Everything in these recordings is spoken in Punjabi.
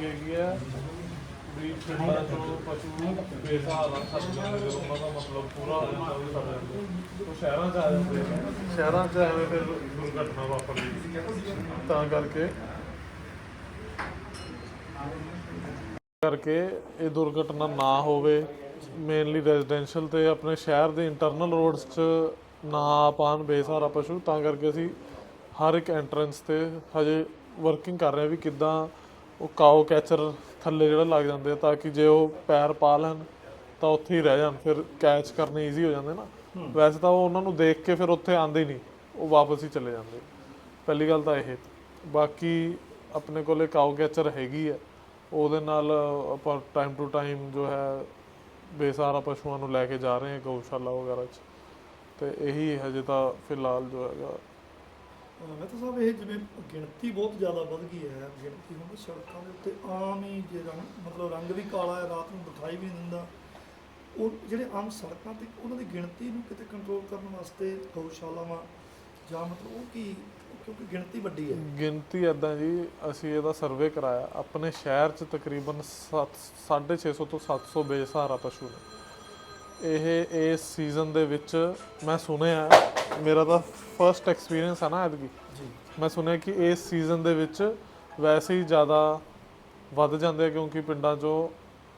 ਹੈਗੀ ਆ ਵੀ ਪਿੰਡਾਂ ਚੋਂ ਪਸ਼ੂ ਬੇਸਹਾਰਾ ਛੱਡ ਜਾਂਦੇ ਜਦੋਂ ਉਹਨਾਂ ਦਾ ਮਤਲਬ ਪੂਰਾ ਹੋ ਜਾਂਦਾ ਉਹ ਛੱਡ ਜਾਂਦੇ ਉਹ ਸ਼ਹਿਰਾਂ 'ਚ ਆ ਜਾਂਦੇ ਨੇ ਸ਼ਹਿਰਾਂ 'ਚ ਐਵੇਂ ਫਿਰ ਦੁਰਘਟਨਾ ਵਾਪਰਦੀ ਤਾਂ ਕਰਕੇ ਕਰਕੇ ਇਹ ਦੁਰਘਟਨਾ ਨਾ ਹੋਵੇ। ਮੇਨਲੀ ਰੈਜ਼ੀਡੈਂਸ਼ੀਅਲ ਤੇ ਆਪਣੇ ਸ਼ਹਿਰ ਦੇ ਇੰਟਰਨਲ ਰੋਡਸ 'ਚ ਨਾ ਆ ਪਾਉਣ ਬੇਸਹਾਰਾ ਪਸ਼ੂ। ਤਾਂ ਕਰਕੇ ਅਸੀਂ ਹਰ ਇੱਕ ਐਂਟਰੈਂਸ ਤੇ ਹਜੇ ਵਰਕਿੰਗ ਕਰ ਰਹੇ ਹਾਂ ਵੀ ਕਿੱਦਾਂ ਉਹ ਕਾਓ ਕੈਚਰ ਥੱਲੇ ਜਿਹੜਾ ਲੱਗ ਜਾਂਦੇ ਆ ਤਾਂ ਕਿ ਜੇ ਉਹ ਪੈਰ ਪਾ ਲੈਣ ਤਾਂ ਉੱਥੇ ਹੀ ਰਹਿ ਜਾਣ ਫਿਰ ਕੈਚ ਕਰਨੇ ਈਜ਼ੀ ਹੋ ਜਾਂਦੇ ਨਾ। ਵੈਸੇ ਤਾਂ ਉਹ ਉਹਨਾਂ ਨੂੰ ਦੇਖ ਕੇ ਫਿਰ ਉੱਥੇ ਆਉਂਦੇ ਹੀ ਨਹੀਂ ਉਹ ਵਾਪਸ ਹੀ ਚਲੇ ਜਾਂਦੇ। ਪਹਿਲੀ ਗੱਲ ਤਾਂ ਇਹ। ਬਾਕੀ ਆਪਣੇ ਕੋਲੇ ਕਾਓ ਕੈਚਰ ਹੈਗੀ ਹੈ ਉਹਦੇ ਨਾਲ ਆਪਾਂ ਟਾਈਮ ਟੂ ਟਾਈਮ ਜੋ ਹੈ ਬੇਸਹਾਰਾ ਪਸ਼ੂਆਂ ਨੂੰ ਲੈ ਕੇ ਜਾ ਰਹੇ ਹਾਂ ਗਊਸ਼ਾਲਾ ਵਗੈਰਾ 'ਚ। ਤੇ ਇਹੀ ਹਜੇ ਤਾਂ ਫਿਲਹਾਲ ਜੋ ਹੈਗਾ ਮੈਂ ਤਾਂ ਸਾਹਿਬ, ਇਹ ਜਿਵੇਂ ਗਿਣਤੀ ਬਹੁਤ ਜ਼ਿਆਦਾ ਵੱਧ ਗਈ ਹੈ, ਗਿਣਤੀ ਹੁਣ ਸੜਕਾਂ ਦੇ ਉੱਤੇ ਆਮ ਹੀ ਜੇ ਰੰਗ, ਮਤਲਬ ਰੰਗ ਵੀ ਕਾਲਾ ਹੈ, ਰਾਤ ਨੂੰ ਦਿਖਾਈ ਵੀ ਨਹੀਂ ਦਿੰਦਾ। ਉਹ ਜਿਹੜੇ ਆਮ ਸੜਕਾਂ ਤੇ ਉਹਨਾਂ ਦੀ ਗਿਣਤੀ ਨੂੰ ਕਿਤੇ ਕੰਟਰੋਲ ਕਰਨ ਵਾਸਤੇ ਗਊਸ਼ਾਲਾਵਾਂ ਜਾਂ ਮਤਲਬ ਉਹ ਕੀ, ਕਿਉਂਕਿ ਗਿਣਤੀ ਵੱਡੀ ਹੈ। ਗਿਣਤੀ ਐਦਾਂ ਜੀ, ਅਸੀਂ ਇਹਦਾ ਸਰਵੇ ਕਰਾਇਆ। ਆਪਣੇ ਸ਼ਹਿਰ 'ਚ ਤਕਰੀਬਨ 650 ਤੋਂ 700 ਬੇਸਹਾਰਾ ਪਸ਼ੂ ਨੇ। ਇਹ ਇਸ ਸੀਜ਼ਨ ਦੇ ਵਿੱਚ ਮੈਂ ਸੁਣਿਆ ਮੇਰਾ ਤਾਂ ਫਰਸਟ ਐਕਸਪੀਰੀਅੰਸ ਹੈ ਨਾ ਐਤਕੀ। ਜੀ। ਮੈਂ ਸੁਣਿਆ ਕਿ ਇਸ ਸੀਜ਼ਨ ਦੇ ਵਿੱਚ ਵੈਸੇ ਹੀ ਜ਼ਿਆਦਾ ਵੱਧ ਜਾਂਦੇ ਆ ਕਿਉਂਕਿ ਪਿੰਡਾਂ 'ਚੋਂ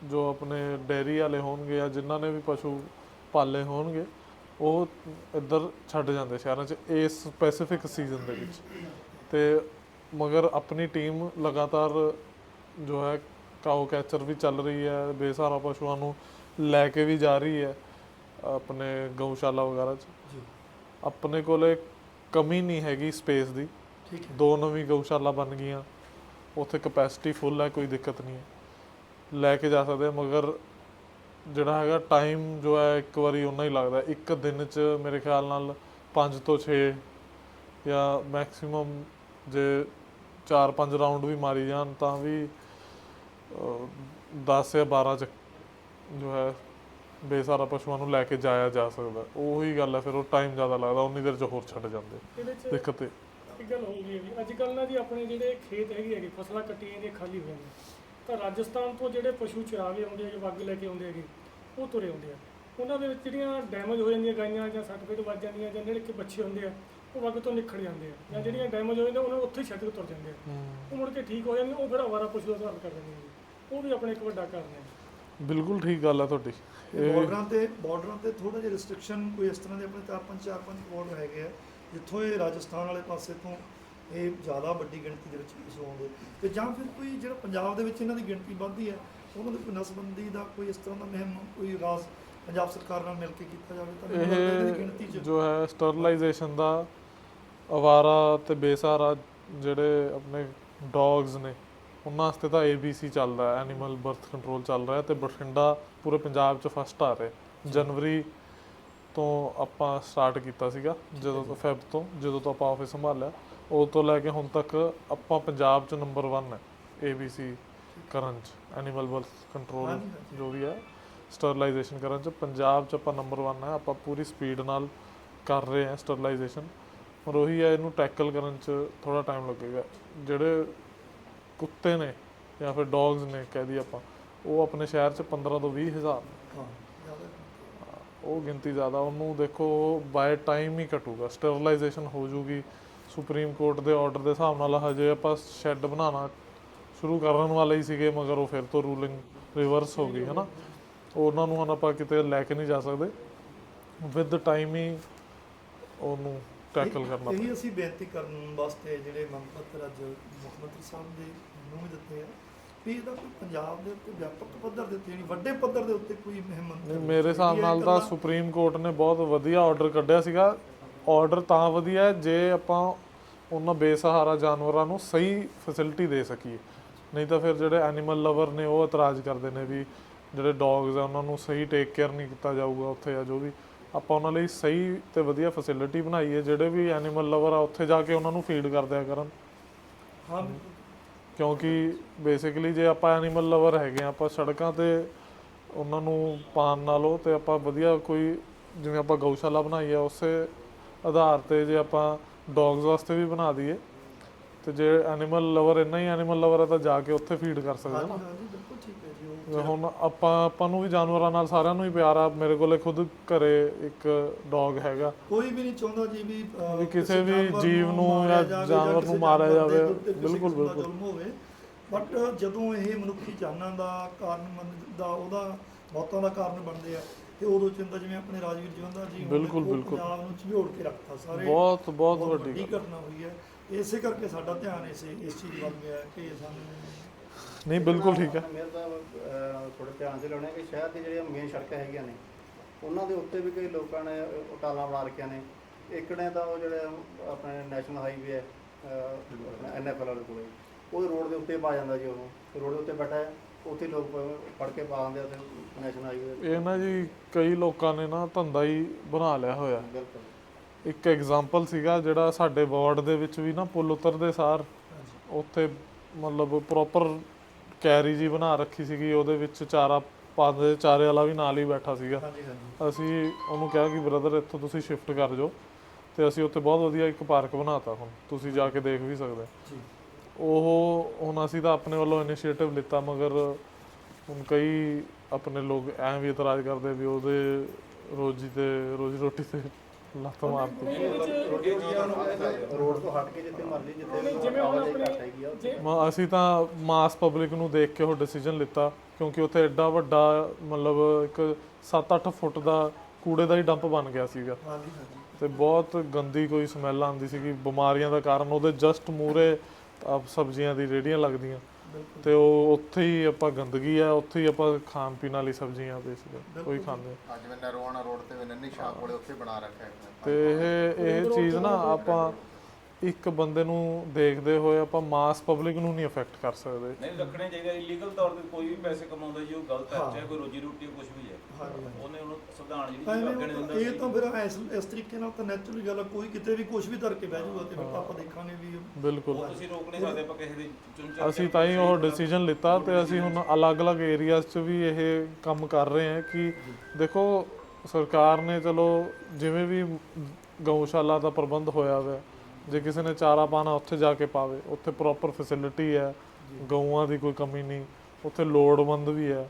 ਜੋ ਆਪਣੇ ਡੇਅਰੀ ਵਾਲੇ ਹੋਣਗੇ ਜਾਂ ਜਿਨ੍ਹਾਂ ਨੇ ਵੀ ਪਸ਼ੂ ਪਾਲੇ ਹੋਣਗੇ ਉਹ ਇੱਧਰ ਛੱਡ ਜਾਂਦੇ ਸ਼ਹਿਰਾਂ 'ਚ ਇਸ ਸਪੈਸੀਫਿਕ ਸੀਜ਼ਨ ਦੇ ਵਿੱਚ। ਤੇ ਮਗਰ ਆਪਣੀ ਟੀਮ ਲਗਾਤਾਰ ਜੋ ਹੈ ਕਾਓ ਕੈਚਰ ਵੀ ਚੱਲ ਰਹੀ ਹੈ ਬੇਸਹਾਰਾ ਪਸ਼ੂਆਂ ਨੂੰ ਲੈ ਕੇ ਵੀ ਜਾ ਰਹੀ ਹੈ ਆਪਣੇ ਗਊਸ਼ਾਲਾ ਵਗੈਰਾ 'ਚ। ਜੀ। ਆਪਣੇ ਕੋਲੇ ਕਮੀ ਨਹੀਂ ਹੈਗੀ ਸਪੇਸ ਦੀ। ਠੀਕ ਹੈ। ਦੋ ਨਵੀਂ ਗਊਸ਼ਾਲਾ ਬਣ ਗਈਆਂ। ਉੱਥੇ ਕਪੈਸਿਟੀ ਫੁੱਲ ਹੈ ਕੋਈ ਦਿੱਕਤ ਨਹੀਂ ਹੈ। ਲੈ ਕੇ ਜਾ ਸਕਦੇ ਹਾਂ, ਮਗਰ ਜਿਹੜਾ ਹੈਗਾ ਟਾਈਮ ਜੋ ਹੈ ਇੱਕ ਵਾਰੀ ਉਨਾ ਹੀ ਲੱਗਦਾ ਇੱਕ ਦਿਨ 'ਚ ਮੇਰੇ ਖਿਆਲ ਨਾਲ 5 ਤੋਂ 6 ਜਾਂ ਮੈਕਸਿਮਮ ਜੇ 4-5 ਰਾਉਂਡ ਵੀ ਮਾਰੀ ਜਾਣ ਤਾਂ ਵੀ 10 ਜਾਂ 12 ਚ ਜੋ ਹੈ ਬੇਸਾਰਾ ਪਸ਼ੂਆਂ ਨੂੰ ਲੈ ਕੇ ਜਾਇਆ ਜਾ ਸਕਦਾ। ਉਹੀ ਗੱਲ ਹੈ ਫਿਰ ਉਹ ਟਾਈਮ ਜ਼ਿਆਦਾ ਲੱਗਦਾ ਉਨੀ ਦੇਰ ਚ ਹੋਰ ਛੱਡ ਜਾਂਦੇ। ਇਹਦੇ ਚ ਦਿੱਕਤ ਇਹ ਇੱਕ ਗੱਲ ਹੈ ਵੀ ਅੱਜ ਕੱਲ੍ਹ ਨਾ ਜੀ ਆਪਣੇ ਜਿਹੜੇ ਖੇਤ ਹੈਗੇ ਹੈਗੇ ਫਸਲਾਂ ਕੱਟੀਆਂ ਜਿਹੜੀਆਂ ਖਾਲੀ ਹੋਈਆਂ ਨੇ ਤਾਂ ਰਾਜਸਥਾਨ ਤੋਂ ਜਿਹੜੇ ਪਸ਼ੂ ਚਰਾ ਕੇ ਆਉਂਦੇ ਹੈਗੇ ਵੱਗ ਲੈ ਕੇ ਆਉਂਦੇ ਹੈਗੇ ਉਹ ਤੁਰੇ ਆਉਂਦੇ ਆ। ਉਹਨਾਂ ਦੇ ਵਿੱਚ ਜਿਹੜੀਆਂ ਡੈਮੇਜ ਹੋ ਜਾਂਦੀਆਂ ਗਾਈਆਂ ਜਾਂ ਸੱਟ ਫੇਟ ਵੱਜ ਜਾਂਦੀਆਂ ਜਾਂ ਜਿਹੜੇ ਕਿ ਬੱਚੇ ਹੁੰਦੇ ਆ ਉਹ ਵੱਗ ਤੋਂ ਨਿਕਲ ਜਾਂਦੇ ਆ। ਜਾਂ ਜਿਹੜੀਆਂ ਡੈਮੇਜ ਹੋ ਜਾਂਦੀਆਂ ਉਹਨਾਂ ਨੂੰ ਉੱਥੇ ਹੀ ਛੱਡ ਕੇ ਤੁਰ ਜਾਂਦੇ ਆ। ਉਹ ਮੁੜ ਕੇ ਠੀਕ ਹੋ ਜਾਂਦੇ ਉਹ ਫਿਰ ਅਵਾਰਾ ਪਸ਼ੂ ਦਾ ਧਾਰਨ ਕਰ ਦਿੰਦੇ ਆ ਉਹ ਵੀ ਆਪਣੇ ਇੱਕ ਵੱਡਾ ਕਾਰਨ ਹੈ। ਬਿਲਕੁਲ ਠੀਕ ਗੱਲ ਹੈ ਤੁਹਾਡੀ। ਬਾਰਡਰਾਂ ਤੇ ਬਾਰਡਰਾਂ ਤੇ ਥੋੜਾ ਜਿਹਾ ਰੈਸਟ੍ਰਿਕਸ਼ਨ ਕੋਈ ਇਸ ਤਰ੍ਹਾਂ ਦੇ ਆਪਣੇ ਚਾਰ ਪੰਜ ਚਾਰ ਪੰਜ ਬਾਰਡਰ ਹੈਗੇ ਆ ਜਿੱਥੋਂ ਇਹ ਰਾਜਸਥਾਨ ਵਾਲੇ ਪਾਸੇ ਤੋਂ ਇਹ ਜ਼ਿਆਦਾ ਵੱਡੀ ਗਿਣਤੀ ਦੇ ਵਿੱਚ ਪਸ਼ੂ ਆਉਂਦੇ ਤੇ ਜਾਂ ਫਿਰ ਕੋਈ ਜਿਹੜਾ ਪੰਜਾਬ ਦੇ ਵਿੱਚ ਇਹਨਾਂ ਦੀ ਗਿਣਤੀ ਵੱਧਦੀ ਹੈ ਉਹਨਾਂ ਦੀ ਕੋਈ ਨਸਬੰਦੀ ਦਾ ਕੋਈ ਇਸ ਤਰ੍ਹਾਂ ਦਾ ਮਹਿਮ ਕੋਈ ਰਾਜ ਪੰਜਾਬ ਸਰਕਾਰ ਨਾਲ ਮਿਲ ਕੇ ਕੀਤਾ ਜਾਵੇ ਤਾਂ ਮੈਨੂੰ ਲੱਗਦਾ ਇਹਨਾਂ ਦੀ ਗਿਣਤੀ 'ਚ ਜੋ ਹੈ ਸਟਰਲਾਈਜੇਸ਼ਨ ਦਾ ਅਵਾਰਾ ਤੇ ਬੇਸਹਾਰਾ ਜਿਹੜੇ ਆਪਣੇ ਡੌਗਸ ਨੇ ਉਹਨਾਂ ਵਾਸਤੇ ਤਾਂ ABC ਚੱਲਦਾ ਹੈ ਐਨੀਮਲ ਬਰਥ ਕੰਟਰੋਲ ਚੱਲ ਰਿਹਾ ਤੇ ਬਠਿੰਡਾ ਪੂਰੇ ਪੰਜਾਬ 'ਚ ਫਸਟ ਆ ਰਿਹਾ ਜਨਵਰੀ ਤੋਂ ਆਪਾਂ ਸਟਾਰਟ ਕੀਤਾ ਸੀਗਾ ਜਦੋਂ ਤੋਂ ਫੈਬ ਤੋਂ ਜਦੋਂ ਤੋਂ ਆਪਾਂ ਆਫਿਸ ਸੰਭਾਲਿਆ। ਉਹ ਤੋਂ ਲੈ ਕੇ ਹੁਣ ਤੱਕ ਆਪਾਂ ਪੰਜਾਬ 'ਚ ਨੰਬਰ 1 ਹੈ ABC ਕਰਨ 'ਚ ਐਨੀਮਲ ਬਰਥ ਕੰਟਰੋਲ। ਜੋ ਵੀ ਹੈ ਸਟਰਲਾਈਜੇਸ਼ਨ ਕਰਨ 'ਚ। ਪੰਜਾਬ 'ਚ ਆਪਾਂ ਨੰਬਰ 1 ਹੈ ਆਪਾਂ ਪੂਰੀ ਸਪੀਡ ਨਾਲ ਕਰ ਰਹੇ ਹਾਂ ਸਟਰਲਾਈਜੇਸ਼ਨ ਪਰ ਉਹੀ ਹੈ ਇਹਨੂੰ ਟੈਕਲ ਕਰਨ 'ਚ ਥੋੜਾ ਟਾਈਮ ਲੱਗੇਗਾ। ਜਿਹੜੇ ਕੁੱਤੇ ਨੇ ਜਾਂ ਫਿਰ ਡੌਗਸ ਨੇ ਕਹਿ ਦਈਏ ਆਪਾਂ ਉਹ ਆਪਣੇ ਸ਼ਹਿਰ 'ਚ 15 ਤੋਂ 20 ਹਜ਼ਾਰ ਨੇ। ਉਹ ਗਿਣਤੀ ਜ਼ਿਆਦਾ ਉਹਨੂੰ ਦੇਖੋ ਬਾਏ ਟਾਈਮ ਹੀ ਘਟੂਗਾ ਸਟਰਲਾਈਜੇਸ਼ਨ ਹੋ ਜੂਗੀ। ਸੁਪਰੀਮ ਕੋਰਟ ਦੇ ਆਰਡਰ ਦੇ ਹਿਸਾਬ ਨਾਲ ਹਜੇ ਆਪਾਂ ਸ਼ੈੱਡ ਬਣਾਉਣਾ ਸ਼ੁਰੂ ਕਰਨ ਵਾਲੇ ਹੀ ਸੀਗੇ ਮਗਰ ਉਹ ਫਿਰ ਤੋਂ ਰੂਲਿੰਗ ਰਿਵਰਸ ਹੋ ਗਈ ਹੈ ਨਾ ਉਹਨਾਂ ਨੂੰ ਹੁਣ ਆਪਾਂ ਕਿਤੇ ਲੈ ਕੇ ਨਹੀਂ ਜਾ ਸਕਦੇ। ਵਿਦ ਟਾਈਮ ਹੀ ਉਹਨੂੰ ਟੈਕਲ ਕਰਨਾ ਇਹੀ ਅਸੀਂ ਬੇਨਤੀ ਕਰਨ ਵਾਸਤੇ ਜਿਹੜੇ ਮੰਗ ਪੱਤਰ ਅੱਜ ਮੁੱਖ ਮੰਤਰੀ ਸਾਹਿਬ ਦੇ ਨੂੰ ਦਿੱਤੇ ਆ ਵੀ ਇਹਦਾ ਕੋਈ ਪੰਜਾਬ ਦੇ ਉੱਤੇ ਵਿਆਪਕ ਪੱਧਰ ਦੇ ਉੱਤੇ ਯਾਨੀ ਵੱਡੇ ਪੱਧਰ ਦੇ ਉੱਤੇ ਕੋਈ ਮੁਹਿੰਮ ਨਹੀਂ ਮੇਰੇ ਹਿਸਾਬ ਨਾਲ ਤਾਂ ਸੁਪਰੀਮ ਕੋਰਟ ਨੇ ਬਹੁਤ ਵਧੀਆ ਆਰਡਰ ਕੱਢਿਆ ਸੀਗਾ। ਆਰਡਰ ਤਾਂ ਵਧੀਆ ਹੈ ਜੇ ਆਪਾਂ ਉਹਨਾਂ ਬੇਸਹਾਰਾ ਜਾਨਵਰਾਂ ਨੂੰ ਸਹੀ ਫੈਸਿਲਿਟੀ ਦੇ ਸਕੀਏ। ਨਹੀਂ ਤਾਂ ਫਿਰ ਜਿਹੜੇ ਐਨੀਮਲ ਲਵਰ ਨੇ ਉਹ ਇਤਰਾਜ਼ ਕਰਦੇ ਨੇ ਵੀ ਜਿਹੜੇ ਡੌਗਸ ਆ ਉਹਨਾਂ ਨੂੰ ਸਹੀ ਟੇਕ ਕੇਅਰ ਨਹੀਂ ਕੀਤਾ ਜਾਊਗਾ ਉੱਥੇ ਆ ਜੋ ਵੀ। ਆਪਾਂ ਉਹਨਾਂ ਲਈ ਸਹੀ ਤੇ ਵਧੀਆ ਫੈਸਿਲਿਟੀ ਬਣਾਈਏ ਜਿਹੜੇ ਵੀ ਐਨੀਮਲ ਲਵਰ ਆ ਉੱਥੇ ਜਾ ਕੇ ਉਹਨਾਂ ਨੂੰ ਫੀਡ ਕਰਦਿਆ ਕਰਨ। ਹਾਂ। ਕਿਉਂਕਿ ਬੇਸਿਕਲੀ ਜੇ ਆਪਾਂ ਐਨੀਮਲ ਲਵਰ ਹੈਗੇ ਆ ਆਪਾਂ ਸੜਕਾਂ ਤੇ ਉਹਨਾਂ ਨੂੰ ਪਾਣ ਨਾਲੋਂ ਤੇ ਆਪਾਂ ਵਧੀਆ ਕੋਈ ਜਿਵੇਂ ਆਪਾਂ ਗਊਸ਼ਾਲਾ ਬਣਾਈ ਆ ਉਸੇ ਆਧਾਰ ਤੇ ਜੇ ਆਪਾਂ ਡੌਗਸ ਵਾਸਤੇ ਵੀ ਬਣਾ ਦਈਏ ਤੇ ਜੇ ਐਨੀਮਲ ਲਵਰ ਇੰਨਾ ਹੀ ਐਨੀਮਲ ਲਵਰ ਹੈ ਤਾਂ ਜਾ ਕੇ ਉੱਥੇ ਫੀਡ ਕਰ ਸਕਦਾ ਹਾਂਜੀ ਹਾਂਜੀ ਬਿਲਕੁਲ ਠੀਕ ਹੈ ਜੀ ਉਹ ਹੁਣ ਆਪਾਂ ਆਪਾਂ ਨੂੰ ਵੀ ਜਾਨਵਰਾਂ ਨਾਲ ਸਾਰਿਆਂ ਨੂੰ ਹੀ ਪਿਆਰ ਆ। ਮੇਰੇ ਕੋਲੇ ਖੁਦ ਘਰੇ ਇੱਕ ਡੌਗ ਹੈਗਾ। ਕੋਈ ਵੀ ਨਹੀਂ ਚਾਹੁੰਦਾ ਜੀ ਵੀ ਅਹ, ਵੀ ਕਿਸੇ ਵੀ ਜਾਨਵਰ ਜੀਵ ਨੂੰ ਮਾਰਿਆ ਜਾਂ ਜਾਵੇ ਜਾਨਵਰ ਕਿਸੇ ਨੂੰ ਮਾਰਿਆ ਜਾਨਵਰ ਦੇ ਜਾਵੇ। ਉੱਤੇ ਕਿਸੇ ਬਿਲਕੁਲ, ਕਿਸਮ ਦਾ ਬਿਲਕੁਲ। ਜ਼ੁਲਮ ਹੋਵੇ। ਬਟ ਜਦੋਂ ਇਹ ਮਨੁੱਖੀ ਜਾਨਾਂ ਦਾ ਕਾਰਨ ਬਣਦਾ ਉਹਦਾ ਮੌਤਾਂ ਦਾ ਕਾਰਨ ਬਣਦੇ ਆ ਤੇ ਉਦੋਂ ਚਿੰਤਾ ਜਿਵੇਂ ਆਪਣੇ ਰਾਜਵੀਰ ਜਵੰਦਾ ਜੀ ਹੁਣ ਬਿਲਕੁਲ, ਦੇਖੋ ਬਿਲਕੁਲ। ਪੰਜਾਬ ਨੂੰ ਝਿਜੋੜ ਕੇ ਰੱਖਤਾ ਸਾਰੇ। ਬਹੁਤ ਬਹੁਤ ਵੱਡੀ ਵੱਡੀ ਘਟਨਾ ਹੋਈ ਹੈ। ਇਸੇ ਕਰਕੇ ਸਾਡਾ ਧਿਆਨ ਇਸ ਇਸ ਚੀਜ਼ ਵੱਲ ਗਿਆ ਕਿ ਸਾਨੂੰ ਨਹੀਂ ਬਿਲਕੁਲ ਠੀਕ ਹੈ। ਮੇਰੇ ਤਾਂ ਥੋੜੇ ਧਿਆਨ 'ਚ ਲਾਉਣੇ ਕਿ ਸ਼ਹਿਰ ਦੀ ਜਿਹੜੀਆਂ ਮੇਨ ਸੜਕਾਂ ਹੈਗੀਆਂ ਨੇ ਉਹਨਾਂ ਦੇ ਉੱਤੇ ਵੀ ਕਈ ਲੋਕਾਂ ਨੇ ਉਟਾਲਾ ਬਣਾ ਰੱਖਿਆ ਨੇ। ਇੱਕ ਨੇ ਤਾਂ ਉਹ ਜਿਹੜੇ ਆਪਣੇ ਨੈਸ਼ਨਲ ਹਾਈਵੇ ਹੈ ਐਨਐਫਐਲ ਵਾਲੇ ਕੋਲੇ ਉਹ ਰੋਡ ਦੇ ਉੱਤੇ ਪਾ ਜਾਂਦਾ ਜੀ ਉਹ। ਰੋਡ ਦੇ ਉੱਤੇ ਬੈਠਾ ਹੈ ਉੱਥੇ ਲੋਕ ਫੜ ਕੇ ਪਾ ਦਿੰਦੇ ਆ ਉੱਥੇ ਨੈਸ਼ਨਲ ਹਾਈਵੇ ਇਹ ਨਾ ਜੀ ਕਈ ਲੋਕਾਂ ਨੇ ਨਾ ਧੰਦਾ ਹੀ ਬਣਾ ਲਿਆ ਹੋਇਆ ਬਿਲਕੁਲ। ਇੱਕ ਐਗਜ਼ਾਮਪਲ ਸੀਗਾ ਜਿਹੜਾ ਸਾਡੇ ਵਾਰਡ ਦੇ ਵਿੱਚ ਵੀ ਨਾ ਪੁਲ ਉਤਰਦੇ ਸਾਰ ਉੱਥੇ ਮਤਲਬ ਪ੍ਰੋਪਰ ਕੈਰੀ ਜੀ ਬਣਾ ਰੱਖੀ ਸੀਗੀ ਉਹਦੇ ਵਿੱਚ ਚਾਰਾ ਪਾਉਂਦੇ ਚਾਰੇ ਵਾਲਾ ਵੀ ਨਾਲ ਹੀ ਬੈਠਾ ਸੀਗਾ। ਹਾਂਜੀ ਹਾਂਜੀ। ਅਸੀਂ ਉਹਨੂੰ ਕਿਹਾ ਕਿ ਬ੍ਰਦਰ ਇੱਥੋਂ ਤੁਸੀਂ ਸ਼ਿਫਟ ਕਰ ਜਾਓ ਤੇ ਅਸੀਂ ਉੱਥੇ ਬਹੁਤ ਵਧੀਆ ਇੱਕ ਪਾਰਕ ਬਣਾਤਾ ਹੁਣ ਤੁਸੀਂ ਜਾ ਕੇ ਦੇਖ ਵੀ ਸਕਦੇ। ਜੀ। ਉਹ ਹੁਣ ਅਸੀਂ ਤਾਂ ਆਪਣੇ ਵੱਲੋਂ ਇਨੀਸ਼ੀਏਟਿਵ ਲਿੱਤਾ ਮਗਰ ਹੁਣ ਕਈ ਆਪਣੇ ਲੋਕ ਐਂ ਵੀ ਇਤਰਾਜ਼ ਕਰਦੇ ਵੀ ਉਹਦੇ ਰੋਜੀ ਤੇ ਰੋਜੀ ਰੋਟੀ ਤੇ ਲੱਤ ਮਾਰਤੀ ਰੋਡ ਤੋਂ ਹਟ ਕੇ ਜਿੱਥੇ ਮਰਜ਼ੀ ਜਿੱਥੇ ਨਹੀਂ, ਜਿਵੇਂ ਹੁਣ ਆਪਣੇ- ਮ- ਅਸੀਂ ਤਾਂ ਮਾਸ ਪਬਲਿਕ ਨੂੰ ਦੇਖ ਕੇ ਉਹ ਡਿਸੀਜਨ ਲਿੱਤਾ ਕਿਉਂਕਿ ਉੱਥੇ ਐਡਾ ਵੱਡਾ ਮਤਲਬ ਇੱਕ 7-8 ਫੁੱਟ ਦਾ ਕੂੜੇ ਦਾ ਹੀ ਡੰਪ ਬਣ ਗਿਆ ਸੀਗਾ। ਹਾਂਜੀ ਹਾਂਜੀ। ਤੇ ਬਹੁਤ ਗੰਦੀ ਕੋਈ ਸਮੈਲ ਆਉਂਦੀ ਸੀਗੀ ਬਿਮਾਰੀਆਂ ਦਾ ਕਾਰਨ ਉਹਦੇ ਜਸਟ ਮੂਰੇ ਸਬਜ਼ੀਆਂ ਦੀ ਰੇੜੀਆਂ ਲੱਗਦੀਆਂ। ਤੇ ਉਹ ਉੱਥੇ ਹੀ ਆਪਾਂ ਗੰਦਗੀ ਆ ਉੱਥੇ ਹੀ ਆਪਾਂ ਖਾਣ ਪੀਣ ਵਾਲੀ ਸਬਜ਼ੀਆਂ ਬੇਸਿਕਲੀ ਕੋਈ ਖਾਂਦੇ ਅੱਜ ਮੈਂ ਨਰਵਾਣਾ ਰੋਡ ਤੇ ਨੰਨੀ ਸ਼ਾਹ ਕੋਲੇ ਉੱਥੇ ਬਣਾ ਰੱਖਿਆ ਤੇ ਇਹ ਇਹ ਚੀਜ਼ ਨਾ ਆਪਾਂ ਇੱਕ ਬੰਦੇ ਨੂੰ ਦੇਖਦੇ ਹੋਏ ਆਪਾਂ ਮਾਸ ਪਬਲਿਕ ਨੂੰ ਨਹੀਂ ਅਫੈਕਟ ਕਰ ਸਕਦੇ। ਨਹੀਂ ਰੱਖਣੇ ਚਾਹੀਦੇ ਇਲੀਗਲ ਤੌਰ ਤੇ ਕੋਈ ਵੀ ਪੈਸੇ ਕਮਾਉਂਦਾ ਜੀ ਉਹ ਗਲਤ ਹੈ। ਚਾਹੇ ਕੋਈ ਰੋਜੀ ਰੋਟੀ ਕੁਝ ਵੀ ਹੈ। ਉਹਨੇ ਉਹਨੂੰ ਸੰਵਿਧਾਨ ਜਿਹੜੀ ਲੱਗਣ ਦਿੰਦਾ ਇਹ ਤਾਂ ਫਿਰ ਇਸ ਇਸ ਤਰੀਕੇ ਨਾਲ ਤਾਂ ਨੈਚੁਰਲੀ ਗੱਲ ਕੋਈ ਕਿਤੇ ਵੀ ਕੁਝ ਵੀ ਧਰ ਕੇ ਬਹਿ ਜਾਊਗਾ ਤੇ ਫਿਰ ਆਪਾਂ ਦੇਖਾਂਗੇ ਵੀ ਬਿਲਕੁਲ। ਉਹ ਤੁਸੀਂ ਰੋਕ ਨਹੀਂ ਸਕਦੇ ਆਪਾਂ ਕਿਸੇ ਦੀ ਚੁਣ ਚੱਲ ਅਸੀਂ ਤਾਂ ਹੀ ਉਹ ਡਿਸੀਜਨ ਲਿੱਤਾ ਤੇ ਅਸੀਂ ਹੁਣ ਅਲੱਗ-ਅਲੱਗ ਏਰੀਆਜ਼ 'ਚ ਵੀ ਇਹ ਕੰਮ ਕਰ ਰਹੇ ਹਾਂ ਕਿ ਦੇਖੋ ਸਰਕਾਰ ਨੇ ਚਲੋ ਜਿਵੇਂ ਵੀ ਗਊਸ਼ਾਲਾ ਦਾ ਪ੍ਰਬੰਧ ਹੋਇਆ ਹੋਇਆ ਜੇ ਕਿਸੇ ਨੇ ਚਾਰਾ ਪਾਣਾ ਉੱਥੇ ਜਾ ਕੇ ਪਾਵੇ। ਉੱਥੇ ਪ੍ਰੋਪਰ ਫੈਸਿਲਿਟੀ ਹੈ। ਗਊਆਂ ਦੀ ਕੋਈ ਕਮੀ ਨਹੀਂ। ਉੱਥੇ ਲੋੜਵੰਦ ਵੀ ਹੈ।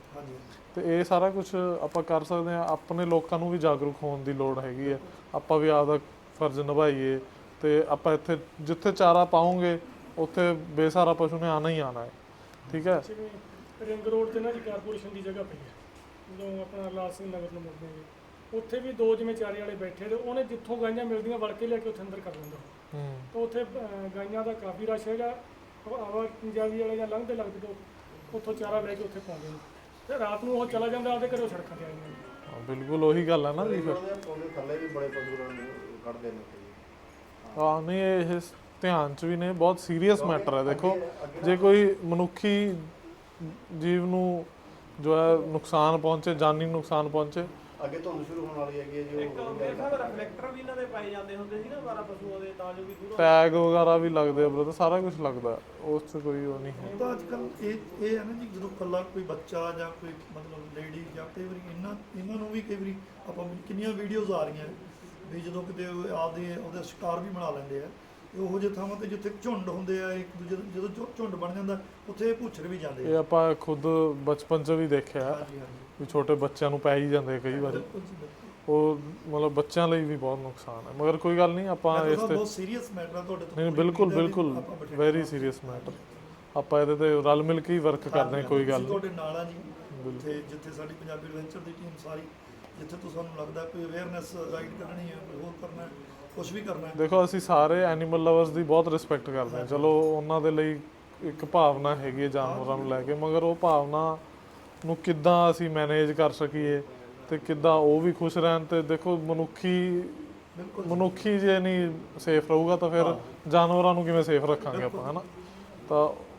ਤੇ ਇਹ ਸਾਰਾ ਕੁਝ ਆਪਾਂ ਕਰ ਸਕਦੇ ਹਾਂ। ਆਪਣੇ ਲੋਕਾਂ ਨੂੰ ਵੀ ਜਾਗਰੂਕ ਹੋਣ ਦੀ ਲੋੜ ਹੈਗੀ ਹੈ। ਆਪਾਂ ਵੀ ਆਪਦਾ ਫਰਜ਼ ਨਿਭਾਈਏ। ਤੇ ਆਪਾਂ ਇੱਥੇ ਜਿੱਥੇ ਚਾਰਾ ਪਾਉਂਗੇ ਉੱਥੇ ਬੇਸਾਰਾ ਪਸ਼ੂ ਨੇ ਆਣਾ ਹੀ ਆਣਾ ਹੈ। ਠੀਕ ਹੈ? ਰਿੰਗ ਰੋਡ ਤੇ ਨਾ ਜੀ ਕਾਰਪੋਰੇਸ਼ਨ ਦੀ ਜਗ੍ਹਾ ਪਈ ਹੈ। ਜਦੋਂ ਆਪਣਾ ਲਾਲ ਸਿੰਘ ਨਗਰ ਨੂੰ ਮੁੜਦੇ ਜੀ ਉੱਥੇ ਵੀ ਦੋ ਜਿਵੇਂ ਚਾਰੇ ਵਾਲੇ ਬੈਠੇ ਤੇ ਉਹਨੇ ਜਿੱਥੋਂ ਗਾਈਆਂ ਮਿਲਦੀਆਂ ਵੜ ਕੇ ਲੈ ਕੇ ਉੱਥੇ ਅੰਦਰ ਕਰ ਦਿੰਦਾ ਹੂੰ। ਤਾਂ ਉੱਥੇ ਅਹ, ਗਾਈਆਂ ਦਾ ਕਾਫੀ ਰਸ਼ ਹੈਗਾ। ਆਵਾ ਪੰਜਾਬੀ ਵਾਲੇ ਜਾਂ ਲੰਘਦੇ ਲੱਗਦੇ ਤੋਂ ਉੱਥੋਂ ਚਾਰਾ ਲੈ ਕੇ ਉੱਥੇ ਪਾਉਂਦੇ ਨੇ। ਤੇ ਰਾਤ ਨੂੰ ਉਹ ਚਲਾ ਜਾਂਦਾ ਆਪਦੇ ਘਰੋਂ ਸੜਕਾਂ ਤੇ ਆ ਜਾਂਦੇ। ਹਾਂ, ਬਿਲਕੁਲ ਉਹੀ ਗੱਲ ਹੈ ਨਾ ਜੀ ਫਿਰ। ਉਹਦੇ ਥੱਲੇ ਵੀ ਬੜੇ ਪਸ਼ੂ ਕੱਢਦੇ ਨੇ। ਹਾਂ ਨਹੀਂ ਇਹ ਧਿਆਨ ਚ ਵੀ ਨੇ ਬਹੁਤ ਸੀਰੀਅਸ ਮੈਟਰ ਹੈ ਦੇਖੋ। ਜੇ ਕੋਈ ਮਨੁੱਖੀ ਜੀਵ ਨੂੰ ਜੋ ਹੈ ਨੁਕਸਾਨ ਪਹੁੰਚੇ ਜਾਨੀ ਨੁਕਸਾਨ ਪਹੁੰਚੇ ਅੱਗੇ ਧੁੰਦ ਸ਼ੁਰੂ ਹੋਣ ਵਾਲੀ ਹੈਗੀ ਹੈ ਜੀ ਇੱਕ ਉਹ ਮੇਰੇ ਸਾਹਿਬ ਰਿਫਲੈਕਟਰ ਵੀ ਇਹਨਾਂ ਦੇ ਪਾਏ ਜਾਂਦੇ ਹੁੰਦੇ ਸੀ ਨਾ ਵਾਰਾ ਪਸ਼ੂਆਂ ਦੇ ਤਾਂ ਜੋ ਵੀ ਦੂਰੋਂ ਟੈਗ ਵਗੈਰਾ ਵੀ ਲੱਗਦੇ ਆ ਬ੍ਰਦਰ ਸਾਰਾ ਕੁਝ ਲੱਗਦਾ। ਉਸ 'ਚ ਕੋਈ ਉਹ ਨਹੀਂ ਹੈ ਤਾਂ ਅੱਜ ਕੱਲ ਇਹ ਇਹ ਹੈ ਨਾ ਜੀ ਜਦੋਂ ਕੱਲਾ ਕੋਈ ਬੱਚਾ ਜਾਂ ਕੋਈ ਮਤਲਬ ਲੇਡੀ ਜਾਂ ਕਈ ਵਾਰੀ ਇਹਨਾਂ ਇਹਨਾਂ ਨੂੰ ਵੀ ਕਈ ਵਾਰੀ ਆਪਾਂ ਕਿੰਨੀਆਂ ਵੀਡੀਓਜ਼ ਆ ਰਹੀਆਂ ਵੀ ਜਦੋਂ ਕਿਤੇ ਉਹ ਆਪਦੇ ਉਹਦਾ ਸ਼ਿਕਾਰ ਵੀ ਬਣਾ ਲੈਂਦੇ ਆ ਉਹੋ ਜਿਹੇ ਥਾਵਾਂ ਤੇ ਜਿੱਥੇ ਝੁੰਡ ਹੁੰਦੇ ਆ ਇੱਕ ਦੂਜੇ ਦੇ- ਜਦੋਂ ਝੁ- ਝੁੰਡ ਬਣ ਜਾਂਦਾ ਉੱਥੇ ਪੁੱਛਰ ਵੀ ਜਾਂਦੇ ਇਹ ਆ। ਆਪਾਂ ਖੁਦ ਬਚਪਨ 'ਚ ਵੀ ਦੇਖਿਆ ਹੈ ਹਾਂਜੀ ਹਾਂਜੀ। ਵੀ ਛੋਟੇ ਬੱਚਿਆਂ ਨੂੰ ਪੈ ਹੀ ਜਾਂਦੇ ਕਈ ਵਾਰੀ। ਬਿਲਕੁਲ ਜੀ ਬਿਲਕੁਲ। ਉਹ ਮਤਲਬ ਬੱਚਿਆਂ ਲਈ ਵੀ ਬਹੁਤ ਨੁਕਸਾਨ ਹੈ। ਮਗਰ ਕੋਈ ਗੱਲ ਨਹੀਂ ਆਪਾਂ ਮੈਂ ਇਸ ਤਾਂ ਤੇ ਬਹੁਤ ਸੀਰੀਅਸ ਮੈਟਰ ਆ ਤੁਹਾਡੇ ਤੋਂ ਨਹੀਂ ਕੋਈ ਬਿਲਕੁਲ ਹੈ ਵੀ ਬਿਲਕੁਲ ਆਪਾਂ ਬੈਠੇ ਵੈਰੀ ਸੀਰੀਅਸ ਮੈਟਰ ਆਪਾਂ ਇਹਦੇ ਤੇ ਰਲ ਮਿਲ ਕੇ ਹੀ ਵਰਕ ਕਰਦੇ ਹਾਂ ਕੋਈ ਗੱਲ ਅਸੀਂ ਨਹੀਂ। ਤੁਹਾਡੇ ਨਾਲ ਆ ਜੀ। ਜਿੱਥੇ ਜਿੱਥੇ ਸਾਡੀ ਪੰਜਾਬੀ ਐਡਵੈਂਚਰ ਦੀ ਟੀਮ ਸਾਰੀ ਜਿੱਥੇ ਤੋਂ ਸਾਨੂੰ ਲੱਗਦਾ ਕੋਈ ਅਵੇਅਰਨੈਸ ਰਾਈਡ ਕਰਨੀ ਹੈ ਕੋਈ ਹੋਰ ਕਰਨਾ ਹੈ ਕੁਝ ਵੀ ਕਰਨਾ ਹੈ। ਦੇਖੋ ਅਸੀਂ ਸਾਰੇ ਐਨੀਮਲ ਲਵਰਸ ਦੀ ਬਹੁਤ ਰਿਸਪੈਕਟ ਕਰਦੇ ਹਾਂ। ਚਲੋ ਉਹਨਾਂ ਦੇ ਲਈ ਇੱਕ ਭਾਵਨਾ ਹੈਗੀ ਹੈ ਜਾਨਵਰਾਂ ਨੂੰ ਲੈ ਕੇ ਮਗਰ ਉਹ ਭਾਵਨਾ ਨੂੰ ਕਿੱਦਾਂ ਅਸੀਂ ਮੈਨੇਜ ਕਰ ਸਕੀਏ ਤੇ ਕਿੱਦਾਂ ਉਹ ਵੀ ਖੁਸ਼ ਰਹਿਣ ਤੇ ਦੇਖੋ ਮਨੁੱਖੀ ਮਨੁੱਖੀ ਜੇ ਨਹੀਂ ਸੇਫ ਰਹੂਗਾ ਤਾਂ ਫਿਰ ਜਾਨਵਰਾਂ ਨੂੰ ਕਿਵੇਂ ਸੇਫ ਰੱਖਾਂਗੇ ਆਪਾਂ ਹਨਾ? ਤਾਂ